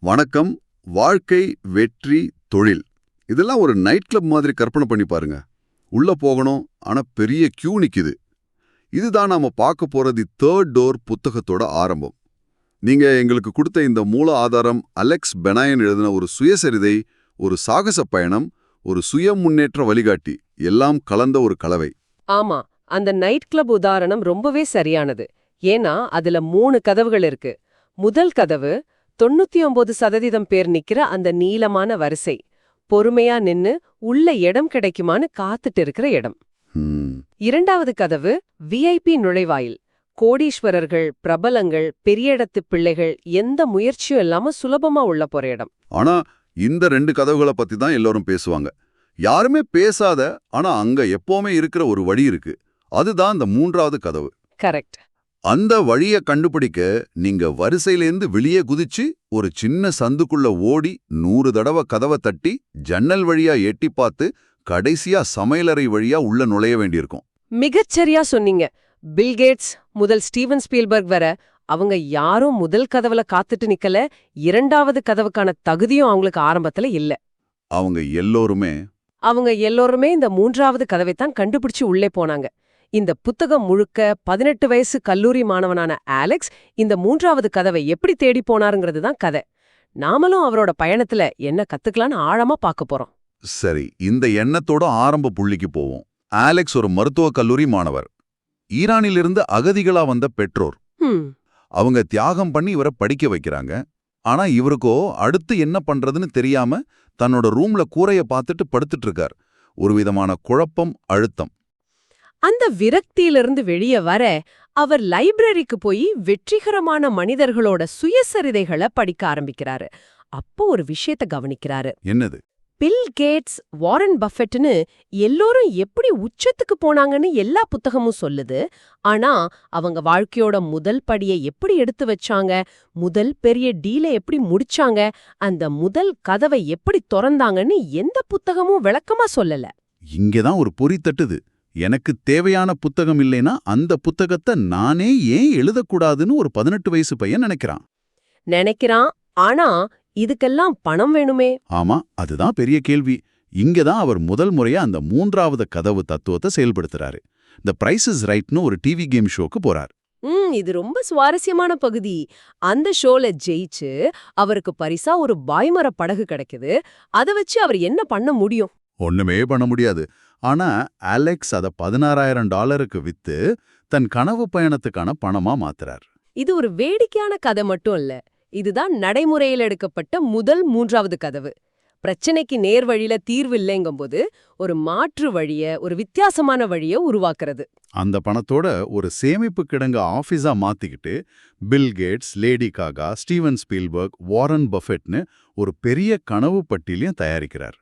வணக்கம். வாழ்க்கை வெற்றி தொழில். இதெல்லாம் ஒரு நைட் கிளப் மாதிரி கற்பனை பண்ணி பாருங்க. உள்ள போகணும் ஆனா பெரிய கியூ நிக்குது. இதுதான் நாம பார்க்க போறது தேர்ட் டோர் புத்தகத்தோட ஆரம்பம். நீங்க எங்களுக்கு கொடுத்த இந்த மூல ஆதாரம் அலெக்ஸ் பெனாயன் எழுதின ஒரு சுயசரிதை ஒரு சாகச பயணம் ஒரு சுய முன்னேற்ற வழிகாட்டி எல்லாம் கலந்த ஒரு கலவை. ஆமா அந்த நைட் கிளப் உதாரணம் ரொம்பவே சரியானது. ஏன்னா அதுல மூணு கதவுகள் இருக்கு. முதல் கதவு தொண்ணூத்தி ஒன்பது சதவீதம் பேர் நிக்கிற அந்த நீளமான வரிசை. பொறுமையா நின்னு உள்ள இடம் கிடைக்குமான்னு காத்துட்டு இருக்கிற இடம். இரண்டாவது கதவு விஐபி நுழைவாயில். கோடீஸ்வரர்கள் பிரபலங்கள் பெரிய இடத்து பிள்ளைகள் எந்த முயற்சியும் இல்லாம சுலபமா உள்ள போற இடம். ஆனா இந்த ரெண்டு கதவுகளை பத்தி தான் எல்லாரும் பேசுவாங்க. யாருமே பேசாத ஆனா அங்க எப்பவுமே இருக்கிற ஒரு வழி இருக்கு. அதுதான் இந்த மூன்றாவது கதவு. கரெக்ட். அந்த வழிய கண்டுபிடிக்க நீங்க வரிசையிலேந்து வெளியே குதிச்சு ஒரு சின்ன சந்துக்குள்ள ஓடி நூறு தடவை கதவை தட்டி ஜன்னல் வழியா எட்டி பார்த்து கடைசியா சமையலறை வழியா உள்ள நுழைய வேண்டியிருக்கும். மிகச்சரியா சொன்னீங்க. பில்கேட்ஸ் முதல் ஸ்டீவன் ஸ்பீல்பர்க் வர அவங்க யாரும் முதல் கதவுல காத்துட்டு நிக்கல. இரண்டாவது கதவுக்கான தகுதியும் அவங்களுக்கு ஆரம்பத்துல இல்ல. அவங்க எல்லோருமே அவங்க எல்லோருமே இந்த மூன்றாவது கதவைத்தான் கண்டுபிடிச்சு உள்ளே போனாங்க. இந்த புத்தகம் முழுக்க பதினெட்டு வயசு கல்லூரி மாணவனான ஆலெக்ஸ் இந்த மூன்றாவது கதவை எப்படி தேடி போனாருங்கிறது தான் கதை. நாமளும் அவரோட பயணத்துல என்ன கத்துக்கலான்னு ஆழமா பார்க்க போறோம். சரி இந்த எண்ணத்தோட ஆரம்ப புள்ளிக்கு போவோம். ஆலெக்ஸ் ஒரு மருத்துவக் கல்லூரி மாணவர். ஈரானிலிருந்து அகதிகளா வந்த பெற்றோர். அவங்க தியாகம் பண்ணி இவரை படிக்க வைக்கிறாங்க. ஆனா இவருக்கோ அடுத்து என்ன பண்றதுன்னு தெரியாம தன்னோட ரூம்ல கூரைய பார்த்துட்டு படுத்துட்டு இருக்கார். ஒரு விதமான குழப்பம் அழுத்தம். அந்த விரக்தியிலிருந்து வெளியே வர அவர் லைப்ரரிக்கு போய் வெற்றிகரமான மனிதர்களோட சுயசரிதைகளை படிக்க ஆரம்பிக்கிறாரு. அப்போ ஒரு விஷயத்த கவனிக்கிறாரு. என்னது? பில் கேட்ஸ் வாரன் பஃபெட்னு எல்லோரும் எப்படி உச்சத்துக்கு போனாங்கன்னு எல்லா புத்தகமும் சொல்லுது. ஆனா அவங்க வாழ்க்கையோட முதல் படியை எப்படி எடுத்து வச்சாங்க முதல் பெரிய டீலை எப்படி முடிச்சாங்க அந்த முதல் கதவை எப்படி திறந்தாங்கன்னு எந்த புத்தகமும் விளக்கமா சொல்லல. இங்கதான் ஒரு பொறி தட்டுது. எனக்கு தேவையான புத்தகம் இல்லைனா அந்த புத்தகத்தை நானே ஏன் எழுதக்கூடாதுன்னு ஒரு பதினெட்டு வயசு பையன் நினைக்கிறான். நினைக்கிறான். ஆனா இதுக்கெல்லாம் பணம் வேணுமே? ஆமா அதுதான் பெரிய கேள்வி. இங்கதான் அவர் முதல் முறையா அந்த மூன்றாவது கதவு தத்துவத்தை செயல்படுத்துறாரு. இந்த பிரைஸ் இஸ் ரைட்னு ஒரு டிவி கேம் ஷோக்கு போறார். ம் இது ரொம்ப சுவாரஸ்யமான பகுதி. அந்த ஷோல ஜெயிச்சு அவருக்கு பரிசா ஒரு பாய்மர படகு கிடைக்குது. அத வச்சு அவர் என்ன பண்ண முடியும்? ஒண்ணுமே பண்ண முடியாது. ஆனா அலெக்ஸ் அத பதினாறாயிரம் டாலருக்கு வித்து தன் கனவு பயணத்துக்கான பணமா மாத்துறார். இது ஒரு வேடிக்கையான கதை மட்டும் இல்ல. இதுதான் நடைமுறையில் எடுக்கப்பட்ட முதல் மூன்றாவது கதவு. பிரச்சனைக்கு நேர் வழியில தீர்வு இல்லைங்கும்போது ஒரு மாற்று வழிய ஒரு வித்தியாசமான வழிய உருவாக்குறது. அந்த பணத்தோட ஒரு சேமிப்பு கிடங்க ஆபீஸா மாத்திக்கிட்டு Bill Gates Lady Gaga Steven Spielberg Warren பஃபெட்னு ஒரு பெரிய கனவு பட்டியலையும் தயாரிக்கிறார்.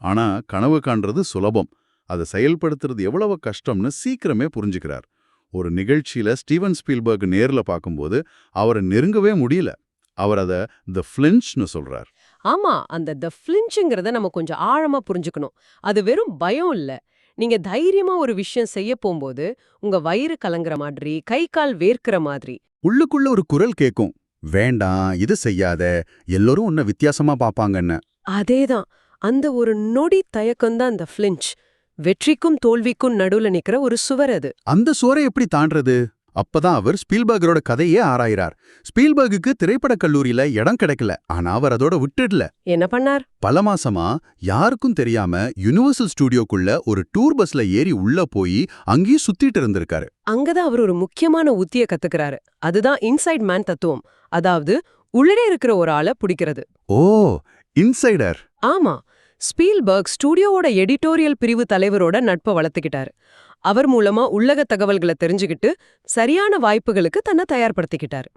ஆனா கனவு காண்றது சுலபம். அதை செயல்படுத்துறது எவ்வளவு கஷ்டம்னு சீக்கிரமே புரிஞ்சுக்கிறார். ஒரு நிகழ்ச்சியில ஸ்டீவன் ஸ்பீல்பர்க் நேர்ல பார்க்கும்போது அவரை நெருங்கவே முடியல. அவர் அத த ஃபிளின்ச்னு சொல்றார். ஆமா அந்த த ஃபிளிஞ்சுங்கிறத நம்ம கொஞ்சம் ஆழமா புரிஞ்சுக்கணும். அது வெறும் பயம் இல்ல. நீங்க தைரியமா ஒரு விஷயம் செய்ய போகும்போது உங்க வயிறு கலங்குற மாதிரி கை கால் வேர்க்கிற மாதிரி. உள்ளுக்குள்ள ஒரு குரல் கேக்கும். வேண்டாம் இது செய்யாத. எல்லோரும் உன்னை வித்தியாசமா பாப்பாங்கன்னு அதேதான். அந்த ஒரு நொடி தயக்கம்தான் அந்த ஃபிளிஞ்ச் வெற்றிக்கும் தோல்விக்கும் நடுவுல நிக்கிற ஒரு சுவர் அது. அந்த சோரை எப்படி தாண்டறது? அப்பதான் அவர் ஸ்பீல்பர்கரோட கதையே ஆராயிறார். ஸ்பீல்பர்குக்கு திரைப்படக் கல்லூரியில இடம் கிடைக்கல. ஆனா அவர் அதோட விட்டுடல. என்ன பண்ணார்? பல மாசமா யாருக்கும் தெரியாம யுனிவர்சல் ஸ்டுடியோக்குள்ள ஒரு டூர் பஸ்ல ஏறி உள்ள போய் அங்கேயும் சுத்திட்டு இருந்திருக்காரு. அங்கதான் அவர் ஒரு முக்கியமான உத்திய கத்துக்கிறாரு. அதுதான் இன்சைட் மேன் தத்துவம். அதாவது உள்ளே இருக்கிற ஒரு ஆளை பிடிக்கிறது. ஓ இன்சைடர். ஆமா. ஸ்பீல்பர்க் ஸ்டூடியோவோட எடிட்டோரியல் பிரிவு தலைவரோட நட்பை வளர்த்துக்கிட்டாரு. அவர் மூலமா உள்ளக தகவல்களை தெரிஞ்சுக்கிட்டு சரியான வாய்ப்புகளுக்கு தன்னை தயார்படுத்திக்கிட்டாரு.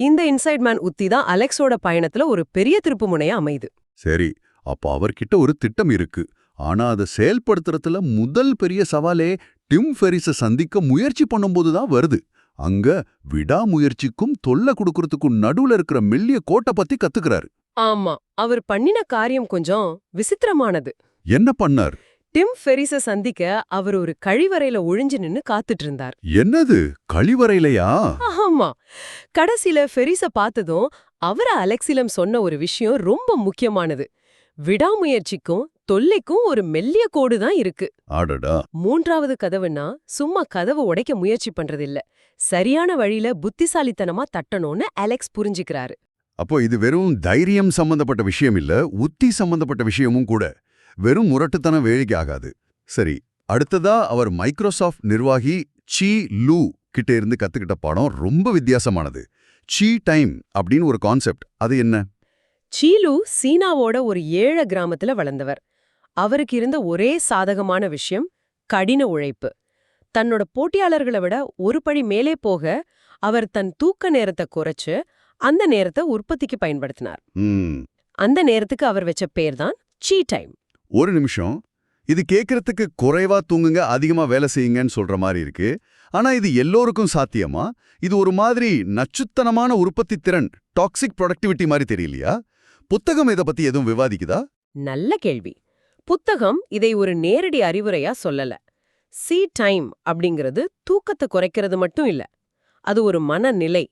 இந்த இன்சைட் மேன் உத்தி தான் அலெக்ஸோட பயணத்துல ஒரு பெரிய திருப்பு முனையா அமையுது. சரி அப்ப அவர்கிட்ட ஒரு திட்டம் இருக்கு. ஆனா அதை செயல்படுத்துறதுல முதல் பெரிய சவாலே டிம் ஃபெரிஸ சந்திக்க முயற்சி பண்ணும்போது தான் வருது. அங்க விடாமுயற்சிக்கும் தொல்லை கொடுக்கறதுக்கும் நடுவுல இருக்கிற மெல்லிய கோட்டை பத்தி கத்துக்கிறாரு. ஆமா அவர் பண்ணின காரியம் கொஞ்சம் விசித்திரமானது. என்ன பண்ணார்? டிம் ஃபெரிஸ சந்திக்க அவர் ஒரு கழிவறையில ஒழிஞ்சு நின்னு காத்துட்டு இருந்தார் என்னது? கழிவறையிலையா? ஆமா. கடைசில ஃபெரிஸ பார்த்ததும் அவர அலெக்சிலம் சொன்ன ஒரு விஷயம் ரொம்ப முக்கியமானது. விடாமுயற்சிக்கும் தொல்லைக்கும் ஒரு மெல்லிய கோடு தான் இருக்கு. ஆடடா மூன்றாவது கதவுனா சும்மா கதவை உடைக்க முயற்சி பண்றதில்ல. சரியான வழியில புத்திசாலித்தனமா தட்டணும்னு அலெக்ஸ் புரிஞ்சுக்கிறாரு. அப்போ இது வெறும் தைரியம் சம்பந்தப்பட்ட விஷயம் இல்ல உத்தி சம்பந்தப்பட்ட விஷயமும் கூட. வெறும் முரட்டுத்தனம் வேலைக்கு ஆகாது. சரி அடுத்ததா அவர் மைக்ரோசாஃப்ட் நிர்வாகி சீ லூ கிட்ட இருந்து கத்துக்கிட்ட பாடம் ரொம்ப வித்தியாசமானது. சீ டைம் அப்படின்னு ஒரு கான்செப்ட். அது என்ன? சீலு சீனாவோட ஒரு ஏழை கிராமத்துல வளர்ந்தவர். அவருக்கு இருந்த ஒரே சாதகமான விஷயம் கடின உழைப்பு. தன்னோட போட்டியாளர்களை விட ஒரு படி மேலே போக அவர் தன் தூக்க நேரத்தை குறைச்சு அந்த நேரத்தை உற்பத்திக்கு பயன்படுத்தினார். அந்த நேரத்துக்கு அவர் வச்ச பேர் தான் சீ டைம் ஒரு நிமிஷம். இது கேட்கறதுக்கு குறைவா தூங்குங்க அதிகமா வேலை செய்யுங்கன்னு சொல்ற மாதிரி இருக்கு. ஆனா இது எல்லோருக்கும் சாத்தியமா? இது ஒரு மாதிரி நச்சுத்தனமான உற்பத்தி திறன் டாக்ஸிக் ப்ரொடக்டிவிட்டி மாதிரி தெரியலையா? புத்தகம் இதை பத்தி எதுவும் விவாதிக்குதா? நல்ல கேள்வி. புத்தகம் இதை ஒரு நேரடி அறிவுரையா சொல்லல. சீ டைம் அப்படிங்கிறது தூக்கத்தை குறைக்கிறது மட்டும் இல்ல. அது ஒரு மனநிலை.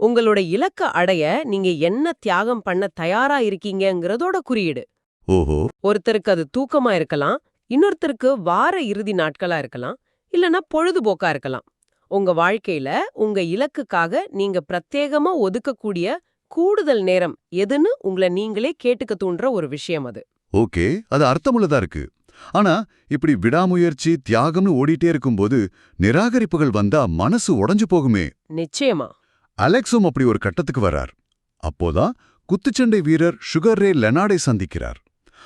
உங்களோட இலக்க அடைய நீங்க என்ன தியாகம் பண்ண தயாரா இருக்கீங்கங்கிறதோட குறியீடு. ஓஹோ. ஒருத்தருக்கு அது தூக்கமா இருக்கலாம் இன்னொருத்தருக்கு வார இறுதி நாட்களா இருக்கலாம் இல்லனா பொழுதுபோக்கா இருக்கலாம். உங்க வாழ்க்கையில உங்க இலக்குக்காக நீங்க பிரத்யேகமா ஒதுக்கக்கூடிய கூடுதல் நேரம் எதுன்னு உங்களை நீங்களே கேட்டுக்க தூண்டுற ஒரு விஷயம் அது. ஓகே அது அர்த்தமுள்ளதா இருக்கு. ஆனா இப்படி விடாமுயற்சி தியாகம்னு ஓடிட்டே இருக்கும்போது நிராகரிப்புகள் வந்தா மனசு உடைஞ்சு போகுமே. நிச்சயமா. அலெக்ஸும் அப்படி ஒரு கட்டத்துக்கு வரார். அப்போதான் குத்துச்சண்டை வீரர் சுகர் ரே லெனாடை சந்திக்கிறார்.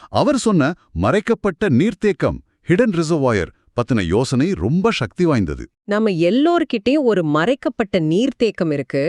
அவர் சொன்ன மறைக்கப்பட்ட நீர்த்தேக்கம் ஹிடன் ரிசர்வாயர் பத்தின யோசனை ரொம்ப சக்தி வாய்ந்தது. நம்ம எல்லோர்கிட்டயும் ஒரு மறைக்கப்பட்ட நீர்த்தேக்கம் இருக்கு.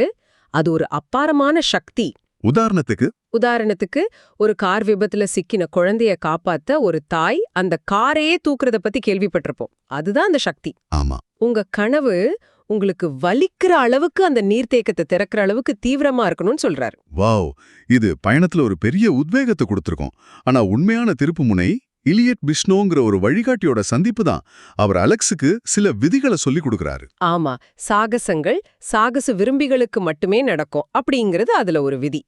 அது ஒரு அப்பாரமான சக்தி. உதாரணத்துக்கு உதாரணத்துக்கு ஒரு கார் விபத்துல சிக்கின குழந்தைய காப்பாத்த ஒரு தாய் அந்த காரையே தூக்குறத பத்தி கேள்விப்பட்டிருப்போம். அதுதான் அந்த சக்தி. ஆமா. உங்க கனவு உங்களுக்கு வலிக்கிற அளவுக்கு அந்த நீர்த்தேக்கத்தை திறக்கிற அளவுக்கு தீவிரமா இருக்கணும்னு சொல்றாரு. வாவ்! இது பயணத்துல ஒரு பெரிய உத்வேகத்தை கொடுத்திருக்கோம். ஆனா உண்மையான திருப்புமுனை இலியட் பிஷ்ணோங்கிற ஒரு வழிகாட்டியோட சந்திப்பு தான். அவர் அலெக்ஸுக்கு சில விதிகளை சொல்லி கொடுக்கறாரு. ஆமா சாகசங்கள் சாகச விரும்பிகளுக்கு மட்டுமே நடக்கும் அப்படிங்கிறது அதுல ஒரு விதி.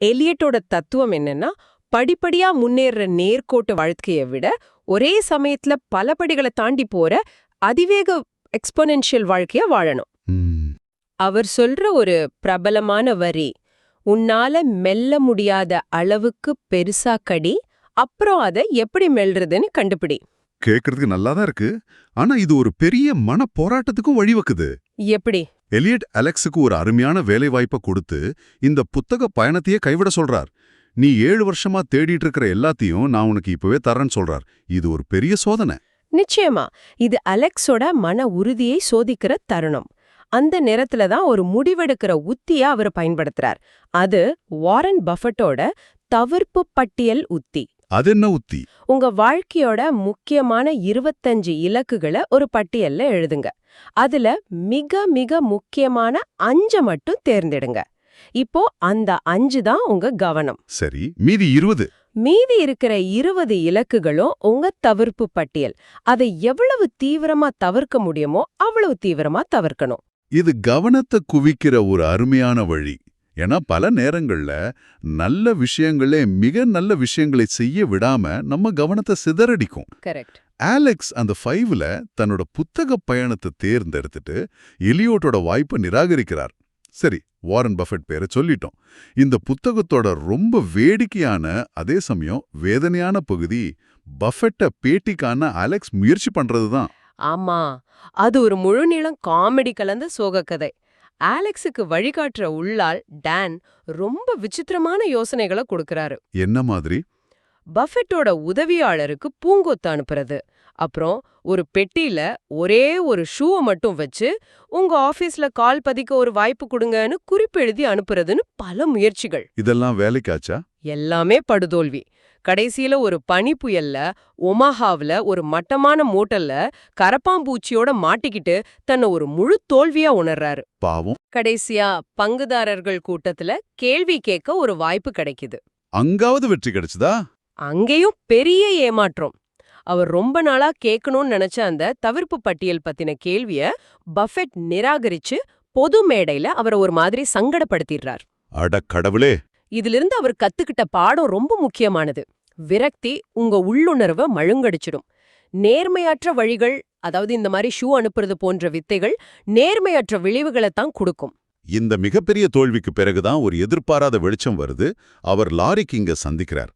எலியட்டோட தத்துவம் என்னன்னா படிப்படியா முன்னேற நேர்கோட்டு வாழ்க்கையை விட ஒரே சமயத்துல பல படிகளை தாண்டி போற அதிவேக எக்ஸ்பொனென்ஷியல் வாழ்க்கைய வாழணும். அவர் சொல்ற ஒரு பிரபலமான வரி உன்னால மெல்ல முடியாத அளவுக்கு பெருசா கடி அப்புறம் அதை எப்படி மெல்றதுன்னு கண்டுபிடி. கேட்கறதுக்கு நல்லாதான் இருக்கு. ஆனா இது ஒரு பெரிய மன போராட்டத்துக்கும் வழிவகுக்குது. எப்படி? எலியட் அலெக்ஸுக்கு ஒரு அருமையான வேலை வாய்ப்பை கொடுத்து இந்த புத்தக பயணத்தையே கைவிட சொல்றார். நீ ஏழு வருஷமா தேடிட்டு இருக்கிற எல்லாத்தையும் நான் உனக்கு இப்பவே தரேன்னு சொல்றார். இது ஒரு பெரிய சோதனை. நிச்சயமா இது அலெக்ஸோட மன உறுதியை சோதிக்கிற தருணம். அந்த நேரத்துல தான் ஒரு முடிவெடுக்கிற உத்தியா அவர் பயன்படுத்துறார். அது வாரன் பஃபட்டோட தவிர்ப்பு பட்டியல் உத்தி. அது என்ன உத்தி? உங்க வாழ்க்கையோட முக்கியமான இருபத்தஞ்சு இலக்குகளை ஒரு பட்டியல்ல எழுதுங்க. அதுல மிக மிக முக்கியமான அஞ்ச மட்டும் தேர்ந்தெடுங்க. இப்போ அந்த அஞ்சு தான் உங்க கவனம். சரி மீதி இருபது. மீதி இருக்கிற இருபது இலக்குகளும் உங்க தவிர்ப்பு பட்டியல். அதை எவ்வளவு தீவிரமா தவிர்க்க முடியுமோ அவ்வளவு தீவிரமா தவிர்க்கணும். இது கவனத்தை குவிக்கிற ஒரு அருமையான வழி. ஏன்னா பல நேரங்கள்ல நல்ல விஷயங்களே மிக நல்ல விஷயங்களை செய்ய விடாம நம்ம கவனத்தை சிதறடிக்கும். ஆலெக்ஸ் அந்த ஃபைவ்ல தன்னோட புத்தக பயணத்தை தேர்ந்தெடுத்துட்டு எலியோட்டோட வாய்ப்பை நிராகரிக்கிறார். சரி வாரன் பஃபெட் பேரை சொல்லிட்டோம். இந்த புத்தகத்தோட ரொம்ப வேடிக்கையான அதே சமயம் வேதனையான பகுதி பஃபெட்ட பேட்டிக்கான அலெக்ஸ் முயற்சி பண்றதுதான். ஆமா அது ஒரு முழுநீளம் காமெடி கலந்த சோகக்கதை. ஆலெக்ஸுக்கு வழிகாட்டுற உள்ளால் டான் ரொம்ப விசித்திரமான யோசனைகளை கொடுக்கறாரு. என்ன மாதிரி? பஃபெட்டோட உதவியாளருக்கு பூங்கொத்து அனுப்புறது. அப்புறம் ஒரு பெட்டியில ஒரே ஒரு ஷூவை மட்டும் வச்சு உங்க ஆபீஸ்ல கால் பதிக்க ஒரு வாய்ப்பு கொடுங்கன்னு குறிப்பு எழுதி அனுப்புறதுன்னு பல முயற்சிகள். இதெல்லாம் வேலைக்காச்சா எல்லாமே படுதோல்வி. கடைசியில ஒரு பனி புயல்ல ஒமாஹாவுல ஒரு மட்டமான மோட்டல்ல கரப்பாம்பூச்சியோட மாட்டிக்கிட்டு தன்னை ஒரு முழு தோல்வியா உணர்றாரு. பாவம். கடைசியா பங்குதாரர்கள் கூட்டத்துல கேள்வி கேட்க ஒரு வாய்ப்பு கிடைக்குது. அங்காவது வெற்றி கிடைச்சதா? அங்கேயும் பெரிய ஏமாற்றம். அவர் ரொம்ப நாளா கேட்கணும்னு நினைச்ச அந்த தவிர்ப்பு பட்டியல் பத்தின கேள்விய பஃபெட் நிராகரிச்சு பொது மேடையில அவரை ஒரு மாதிரி சங்கடப்படுத்திடுறார். அட கடவுளே! இதிலிருந்து அவர் கத்துக்கிட்ட பாடம் ரொம்ப முக்கியமானது. விரக்தி உங்க உள்ளுணர்வை மழுங்கடிச்சிடும். நேர்மையற்ற வழிகள் அதாவது இந்த மாதிரி ஷூ அனுப்புறது போன்ற வித்தைகள் நேர்மையற்ற விளைவுகளை தான் கொடுக்கும். இந்த மிகப்பெரிய தோல்விக்கு பிறகுதான் ஒரு எதிர்பாராத வெளிச்சம் வருது. அவர் லாரி கிங்க சந்திக்கிறார்.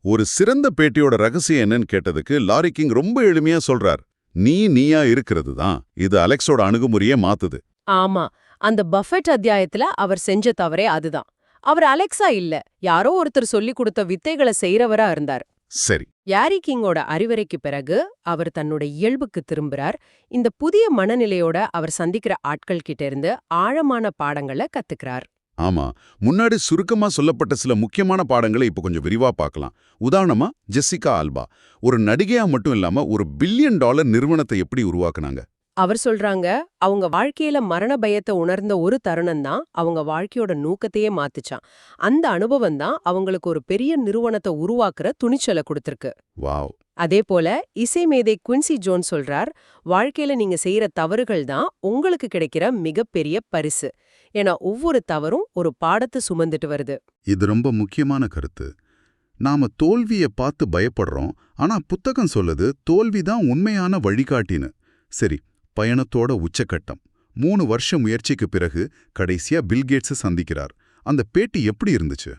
ஒரு சிறந்த பேட்டியோட ரகசியம் என்னன்னு கேட்டதுக்கு லாரி கிங் ரொம்ப எளிமையா சொல்றார். நீ நீயா இருக்கிறது தான். இது அலெக்ஸோட அணுகுமுறையே மாத்துது. ஆமா. அந்த பஃபெட் அத்தியாயத்துல அவர் செஞ்ச தவறே அதுதான். அவர் அலெக்ஸா இல்ல. யாரோ ஒருத்தர் சொல்லி கொடுத்த வித்தைகளை செய்றவரா இருந்தார். சரி. யாரி கிங்கோட அறிவுரைக்கு பிறகு அவர் தன்னோட இயல்புக்கு திரும்புறார். இந்த புதிய மனநிலையோட அவர் சந்திக்கிற ஆட்கள் கிட்ட இருந்து ஆழமான பாடங்களை கத்துக்கிறார். ஆமா முன்னாடி சுருக்கமா சொல்லப்பட்ட சில முக்கியமான பாடங்களை இப்ப கொஞ்சம் விரிவா பார்க்கலாம். உதாரணமா ஜெசிகா ஆல்பா. ஒரு நடிகையா மட்டும் இல்லாம ஒரு பில்லியன் டாலர் நிறுவனத்தை எப்படி உருவாக்குனாங்க? அவர் சொல்றாங்க அவங்க வாழ்க்கையில மரண பயத்தை உணர்ந்த ஒரு தருணம் தான் அவங்க வாழ்க்கையோட நோக்கத்தையே மாத்துச்சான் அந்த அனுபவம் தான் அவங்களுக்கு ஒரு பெரிய நிறுவனத்தை உருவாக்குற துணிச்சலை கொடுத்திருக்கு. வாவ். அதே போல இசை மேதை குவின்சி ஜோன் சொல்றார் வாழ்க்கையில நீங்க செய்யற தவறுகள் தான் உங்களுக்கு கிடைக்கிற மிகப்பெரிய பரிசு. ஏன்னா ஒவ்வொரு தவறும் ஒரு பாடத்தை சுமந்துட்டு வருது. இது ரொம்ப முக்கியமான கருத்து. நாம தோல்விய பார்த்து பயப்படுறோம் ஆனா புத்தகம் சொல்லுது தோல்விதான் உண்மையான வழிகாட்டின்னு. சரி பயணத்தோட உச்சக்கட்டம். மூணு வருஷ முயற்சிக்கு பிறகு கடைசியா பில்கேட்ஸை சந்திக்கிறார். அந்த பேட்டி எப்படி இருந்துச்சு?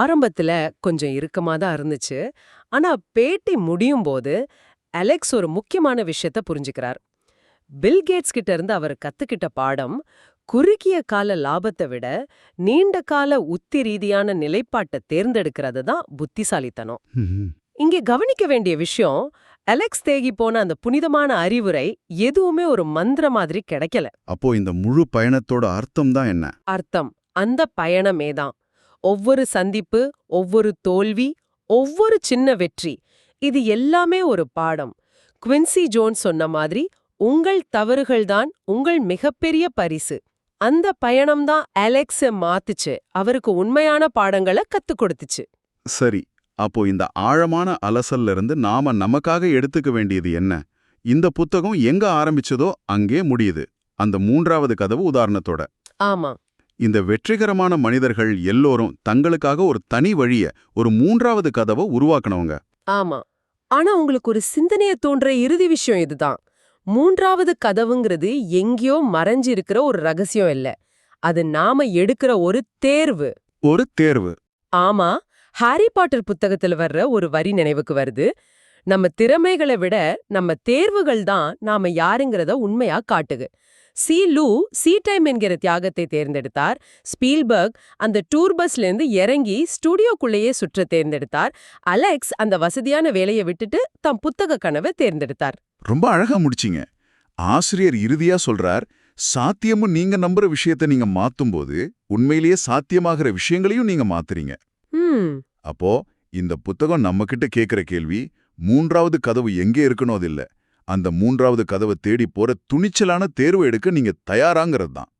ஆரம்பத்துல கொஞ்சம் இறுக்கமா தான் இருந்துச்சு. ஆனா பேட்டி முடியும் போது அலெக்ஸ் ஒரு முக்கியமான விஷயத்த புரிஞ்சுக்கிறார். பில் கேட்ஸ் கிட்ட இருந்து அவர் கத்துக்கிட்ட பாடம் குறுகிய கால லாபத்தை விட நீண்ட கால உத்தி ரீதியான நிலைப்பாட்டை தேர்ந்தெடுக்கிறது தான் புத்திசாலித்தனம். இங்கே கவனிக்க வேண்டிய விஷயம் அலெக்ஸ் தேகி போன அந்த புனிதமான அறிவுரை எதுவுமே ஒரு மந்திர மாதிரி கிடைக்கல. அப்போ இந்த முழு பயணத்தோட அர்த்தம் தான் என்ன? அர்த்தம் அந்த பயணமே தான். ஒவ்வொரு சந்திப்பு ஒவ்வொரு தோல்வி ஒவ்வொரு சின்ன வெற்றி இது எல்லாமே ஒரு பாடம். குவின்சி ஜோன்ஸ் சொன்ன மாதிரி உங்கள் தவறுகள்தான் உங்கள் மிகப்பெரிய பரிசு. அந்த பயணம்தான் அலெக்ஸ மாத்துச்சு. அவருக்கு உண்மையான பாடங்களை கத்துக் கொடுத்துச்சு. சரி அப்போ இந்த ஆழமான அலசல்ல இருந்து நாம நமக்காக எடுத்துக்க வேண்டியது என்ன? இந்த புத்தகம் எங்க ஆரம்பிச்சதோ அங்கே முடியுது. அந்த மூன்றாவது கதவு உதாரணத்தோட. ஆமா. இந்த வெற்றிகரமான மனிதர்கள் எல்லோரும் தங்களுக்காக ஒரு தனி வழிய ஒரு மூன்றாவது கதவை உருவாக்குனவங்க. ஆமா. ஆனா உங்களுக்கு ஒரு சிந்தனைய தோன்ற இறுதி விஷயம் இதுதான். மூன்றாவது கதவுங்கிறது எங்கேயோ மறைஞ்சு இருக்கிற ஒரு ரகசியம் இல்ல. அது நாம எடுக்கிற ஒரு தேர்வு. ஒரு தேர்வு. ஆமா ஹாரி பாட்டர் புத்தகத்துல வர்ற ஒரு வரி நினைவுக்கு வருது. நம்ம திறமைகளை விட நம்ம தேர்வுகள் தான் நாம யாருங்கிறத உண்மையா காட்டுது. சி லூ சி டைம் என்கிற தியாகத்தை தேர்ந்தெடுத்தார். ஸ்பீல்பர்க் அந்த டூர் பஸ்ல இருந்து இறங்கி ஸ்டுடியோக்குள்ளேயே சுற்ற தேர்ந்தெடுத்தார். அலெக்ஸ் அந்த வசதியான வேலையை விட்டுட்டு தம் புத்தக கனவை தேர்ந்தெடுத்தார். ரொம்ப அழகா முடிச்சிங்க. ஆசிரியர் இறுதியா சொல்றார் சாத்தியமும் நீங்க நம்புற விஷயத்தை நீங்க மாத்தும்போது உண்மையிலேயே சாத்தியமாகிற விஷயங்களையும் நீங்க மாத்துறீங்க. அப்போ இந்த புத்தகம் நம்ம கிட்ட கேக்குற கேள்வி மூன்றாவது கதவு எங்கே இருக்கணும் அது இல்ல. அந்த மூன்றாவது கதவை தேடி போற துணிச்சலான தேர்வு எடுக்க நீங்க தயாராங்கிறது தான்